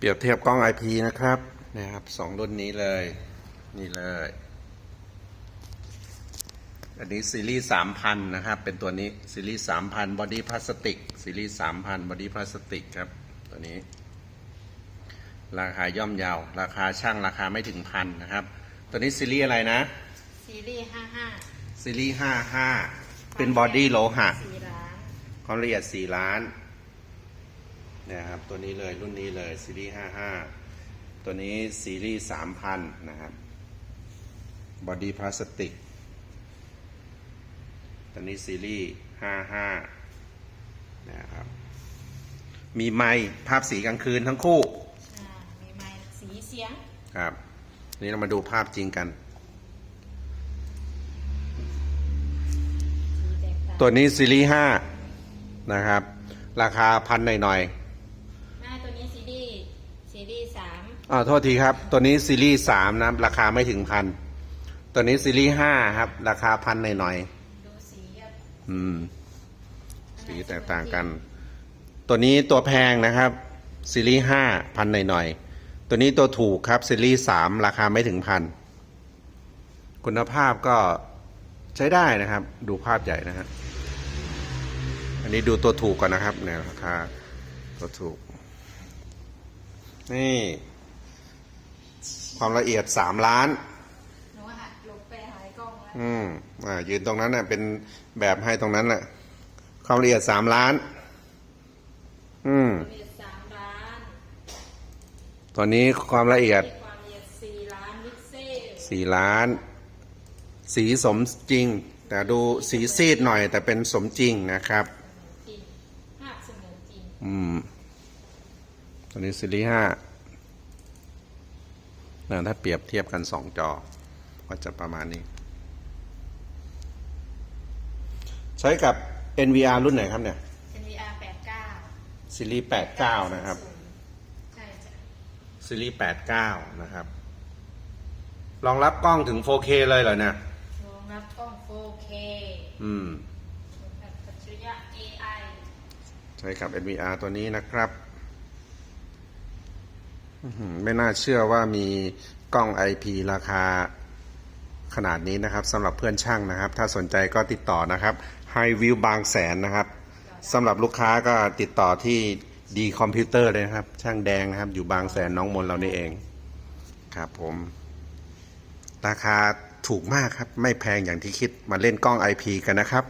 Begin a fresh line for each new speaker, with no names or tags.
เปรียบเทียบกล้อง IP นะครับนะครับสองรุ่นนี้เลย นี่เลย อันนี้ซีรีส์สามพันนะครับ เป็นตัวนี้ซีรีส์สามพันบอดี้พลาสติกซีรีส์สามพันบอดี้พลาสติกครับ ตัวนี้ ราคาย่อมเยาว ราคาช่างราคาไม่ถึงพันนะครับ ตัวนี้ซีรีส์อะไรนะ
ซีรีส์ห้าห้า
ซีรีส์ห้าห้าเป็นบอดี้โลหะ
สี่ล้าน
ความละเอียด4ล้านเนี่ยครับตัวนี้เลยรุ่นนี้เลยซีรีส์ 55 ตัวนี้ซีรีส์ 3,000 นะครับบอดี้พลาสติกตัวนี้ซีรีส์ 55 นะครับ มีไม้ภาพสีกลางคืนทั้งคู่
อ่ามีไม้สีเสียง
ครับ นี่เรามาดูภาพจริงกัน
สีแตกต่าง
ตัวนี้ซีรีส์ 5 นะครับราคาพันหน่อย
หน้าตัวนี้ซีรีส์ซีรีส์สาม
ๆ อ่าโทษทีครับ ตัวนี้ซีรีส์3นะครับ ราคาไม่ถึงพัน ตัวนี้ซีรีส์5ครับ ราคาพันหน่อย
ดูสีครับ
ๆอืม สีแตกต่างกัน ตัวนี้ตัวแพงนะครับซีรีส์ห้าพันหน่อยๆ ตัวนี้ตัวถูกครับซีรีส์สามราคาไม่ถึงพัน คุณภาพก็ใช้ได้นะครับ ดูภาพใหญ่นะฮะอันนี้ดูตัวถูกก่อนนะครับเนี่ยราคาตัวถูก นี่ ความละเอียดสามล้าน
หนูหัดหลบไปหายกล้องแล้ว
อืมอ่ายืนตรงนั้นน่ะ เป็นแบบให้ตรงนั้นน่ะความละเอียดสามล้าน อืม
ละเอียดสามล้าน
ตัวนี้ความละเอียด
มีความละเอียดสี่ล้านพิกเซล
สี่ล้าน สีสมจริง แต่ดูสีซีดหน่อย แต่เป็นสมจริงนะครับ
จริงภาพเสมือนจริง
อืมตัวนี้ซีรีส์ห้า นะถ้าเปรียบเทียบกันสองจอ ก็จะประมาณนี้ ใช้กับ NVR รุ่นไหนครับเนี่ย
NVR แปดเก้า
ซีรีส์89 นะครับ
ใช่จ้ะ
ซีรีส์89 นะครับ รองรับกล้องถึง 4K เลยเหรอเนี่ย
รองรับกล้อง 4K
อืม
แบบอัจฉริยะ AI
ใช้กับ NVR ตัวนี้นะครับอื้อหือ ไม่น่าเชื่อว่ามีกล้อง IP ราคาขนาดนี้นะครับสำหรับเพื่อนช่างนะครับ ถ้าสนใจก็ติดต่อนะครับ High View บางแสนนะครับสำหรับลูกค้าก็ติดต่อที่ดีคอมพิวเตอร์เลยนะครับ ช่างแดงนะครับ อยู่บางแสนน้องมนเรานี่เองครับผม ราคาถูกมากครับ ไม่แพงอย่างที่คิดมาเล่นกล้อง IP กันนะครับ